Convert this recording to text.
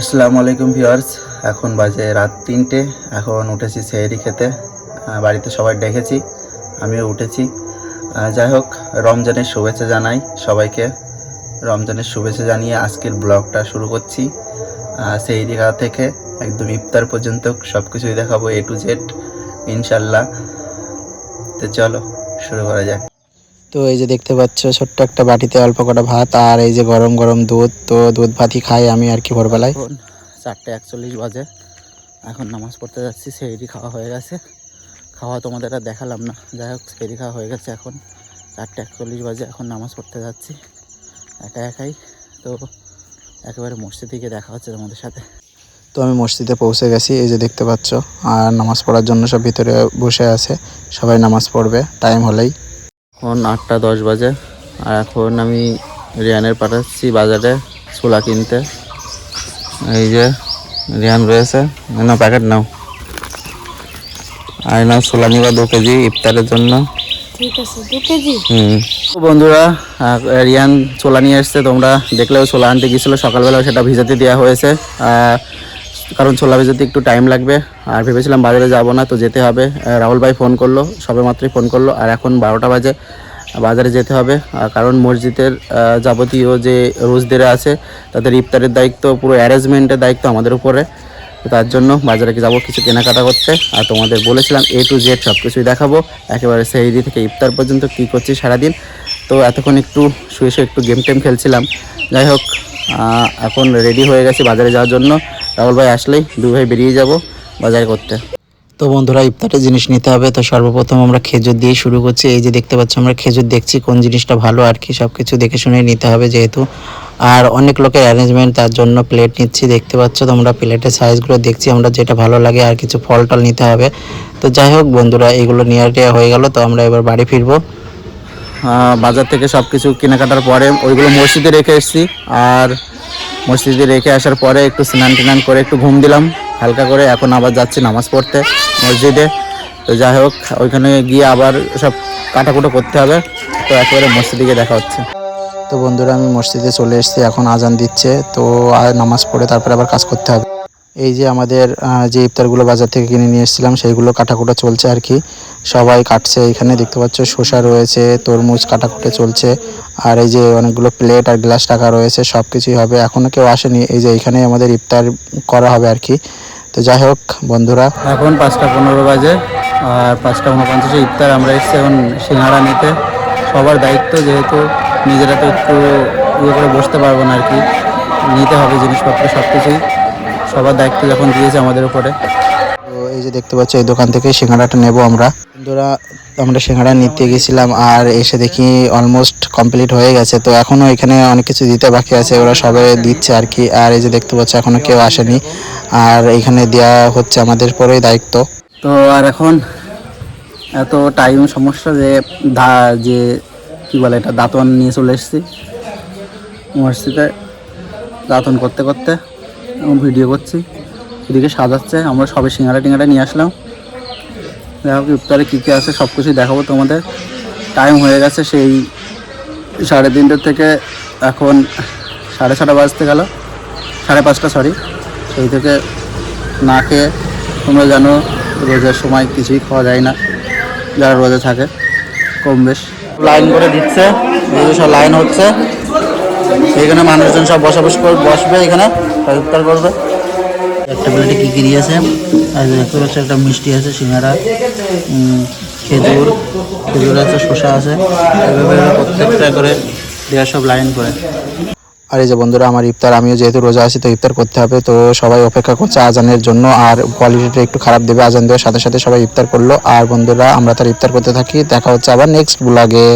আসসালামু আলাইকুম ভিউয়ার্স, এখন বাজে রাত তিনটে, এখন উঠেছি সেহেরি খেতে বাড়িতে সবাই ডেকেছি, আমিও উঠেছি। যাই হোক, রমজানের শুভেচ্ছা জানাই সবাইকে। রমজানের শুভেচ্ছা জানিয়ে আজকের ব্লগটা শুরু করছি। সেহেরি খাওয়া থেকে একদম ইফতার পর্যন্ত সব কিছুই দেখাবো এ টু জেড ইনশাল্লাহ। তো চলো, শুরু করা যাক। তো এই যে দেখতে পাচ্ছ ছোট্ট একটা বাটিতে অল্প কটা ভাত আর এই যে গরম গরম দুধ তো দুধ ভাতই খাই আমি আর কি ভোরবেলায়। এখন চারটে একচল্লিশ বাজে। এখন নামাজ পড়তে যাচ্ছি সেহরি খাওয়া হয়ে গেছে। খাওয়া তোমাদের আর দেখালাম না। যাই হোক সেহরি খাওয়া হয়ে গেছে এখন। চারটে একচল্লিশ বাজে এখন নামাজ পড়তে যাচ্ছি। একা একাই। তো একেবারে মসজিদ থেকে দেখা হচ্ছে তোমাদের সাথে। তো আমি মসজিদে পৌঁছে গেছি এই যে দেখতে পাচ্ছ। আর নামাজ পড়ার জন্য সব ভিতরে বসে আছে। সবাই নামাজ পড়বে টাইম হলেই। এখন আটটা দশ বাজে। আর এখন আমি রিয়ানের পাঠাচ্ছি বাজারে ছোলা কিনতে। এই যে রিয়ান রয়েছে। না প্যাকেট নাও। আর নাও ছোলা নিবা দু কেজি ইফতারের জন্য। বন্ধুরা রিয়ান ছোলা নিয়ে এসছে। তোমরা দেখলেও ছোলা আনতে গিয়েছিল। সকালবেলা সেটা ভিজাতে দেওয়া হয়েছে। কারণ ছোলা ভেজাতে একটু টাইম লাগবে। আর ভেবেছিলাম বাজারে যাব না, তো যেতে হবে। রাহুল ভাই ফোন করল, সবে মাত্রই ফোন করল, আর এখন বারোটা বাজে। বাজারে যেতে হবে কারণ মসজিদের যাবতীয় যে রোজদের আছে, তাদের ইফতারের দায়িত্ব, পুরো অ্যারেঞ্জমেন্টের দায়িত্ব আমাদের উপরে। তার জন্য বাজারে যাব কিছু কেনাকাটা করতে। আর তোমাদের বলেছিলাম এ টু জেড সব কিছুই দেখাবো। একেবারে সেই থেকে ইফতার পর্যন্ত কী করছি সারাদিন। তো এতক্ষণ একটু শুয়ে শুয়ে একটু গেম টেম খেলছিলাম। যাই হোক এখন রেডি হয়ে গেছি বাজারে যাওয়ার জন্য। রাহুল ভাই আসলেই দু ভাই বেরিয়ে যাব বাজার করতে। তো বন্ধুরা ইফতারের জিনিস নিতে হবে। তো সর্বপ্রথম আমরা খেজুর দিয়ে শুরু করছি। এই যে দেখতে পাচ্ছ আমরা খেজুর দেখছি কোন জিনিসটা ভালো আর কি সব কিছু দেখে শুনে নিতে হবে যেহেতু। আর অনেক লোকের অ্যারেঞ্জমেন্ট তার জন্য প্লেট নিচ্ছি। দেখতে পাচ্ছ তোমরা প্লেটের সাইজগুলো দেখছি আমরা যেটা ভালো লাগে আর কিছু ফল টল নিতে হবে। তো যাই হোক বন্ধুরা এগুলো নিয়ে টেয়া হয়ে গেল। তো আমরা এবার বাড়ি ফিরবো। বাজার থেকে সব কিছু কেনাকাটার পরে ওইগুলো মসজিদে রেখে এসেছি। আর মসজিদে রেখে আসার পরে একটু স্নান টান করে একটু ঘুম দিলাম। হালকা করে এখন আবার যাচ্ছি নামাজ পড়তে মসজিদে। তো যাই হোক, ওইখানে গিয়ে আবার সব কাটাকুটো করতে হবে। তো একেবারে মসজিদে গিয়ে দেখা হচ্ছে। তো বন্ধুরা, আমি মসজিদে চলে এসেছি, এখন আজান দিচ্ছে। তো আর নামাজ পড়ে তারপরে আবার কাজ করতে হবে। এই যে আমাদের যে ইফতারগুলো বাজার থেকে কিনে নিয়ে এসেছিলাম, সেইগুলো কাটাকুটা চলছে আর কি। সবাই কাটছে, এখানে দেখতে পাচ্ছ শসা রয়েছে, তরমুজ কাটাকুটে চলছে। আর এই যে অনেকগুলো প্লেট আর গ্লাস টাকা রয়েছে সব কিছুই হবে। এখনও কেউ আসেনি। এই যে এখানে আমাদের ইফতার করা হবে আর কি। তো যাই হোক বন্ধুরা। এখন পাঁচটা পনেরো বাজে আর পাঁচটা উনপঞ্চাশে ইফতার আমরা এসেছি এখন সিঙ্গাড়া নিতে। সবার দায়িত্ব যেহেতু নিজেরা তো একটু ইয়ে করে বসতে পারব না আর কি। নিতে হবে জিনিসপত্র সব কিছুই সবার দায়িত্ব যখন দিয়েছে আমাদের উপরে। তো এই যে দেখতে পাচ্ছ এই দোকান থেকে সিঙ্গাড়াটা নেব আমরা। বন্ধুরা, আমরা সিঙ্গাড়া নিতে গেছিলাম আর এসে দেখি অলমোস্ট কমপ্লিট হয়ে গেছে। তো এখনও এখানে অনেক কিছু দিতে বাকি আছে, ওরা সবাই দিচ্ছে আর কি। আর এই যে দেখতে পাচ্ছ এখনও কেউ আসেনি। আর এখানে দেওয়া হচ্ছে আমাদের পরেই দায়িত্ব। তো আর এখন এত টাইম সমস্যা যে দা, যে কী বলে এটা, দাঁতন নিয়ে চলে এসেছি মসজিদে দাঁতন করতে করতে ভিডিও করছি, এদিকে সাজাচ্ছে, আমরা সবে সিঙ্গারা টিঙ্গারা নিয়ে আসলাম। দেখো ইফতারে কী কী আছে সব কিছুই দেখাবো তোমাদের। টাইম হয়ে গেছে সেই সাড়ে তিনটের থেকে এখন সাড়ে ছটা বাজতে গেল। সাড়ে পাঁচটা সরি সেই থেকে না খেয়ে তোমরা জানো রোজার সময় কিছুই খাওয়া যায় না, যারা রোজা থাকে, কম বেশ। লাইন করে দিচ্ছে সব লাইন হচ্ছে। এইখানে মানুষজন সব বসবাস করে বসবে এখানে, তারা ইফতার করবে। একটা প্লেটে কী কী দিয়েছে? আর একটা মিষ্টি আছে, সিঙ্গারা খেজুর খেজুর আছে শসা আছে। এভাবে প্রত্যেকটা করে দেওয়া সব লাইন করে। আর এই যে বন্ধুরা, আমার ইফতার, আমিও যেহেতু রোজা আছি, তো ইফতার করতে হবে, তো সবাই অপেক্ষা করছে আজানের জন্য, আর কোয়ালিটিটা একটু খারাপ দেবে আজান দেওয়ার সাথে সাথে সবাই ইফতার করল। আর বন্ধুরা, আমরা তার ইফতার করতে থাকি। দেখা হচ্ছে আবার নেক্সট ব্লগে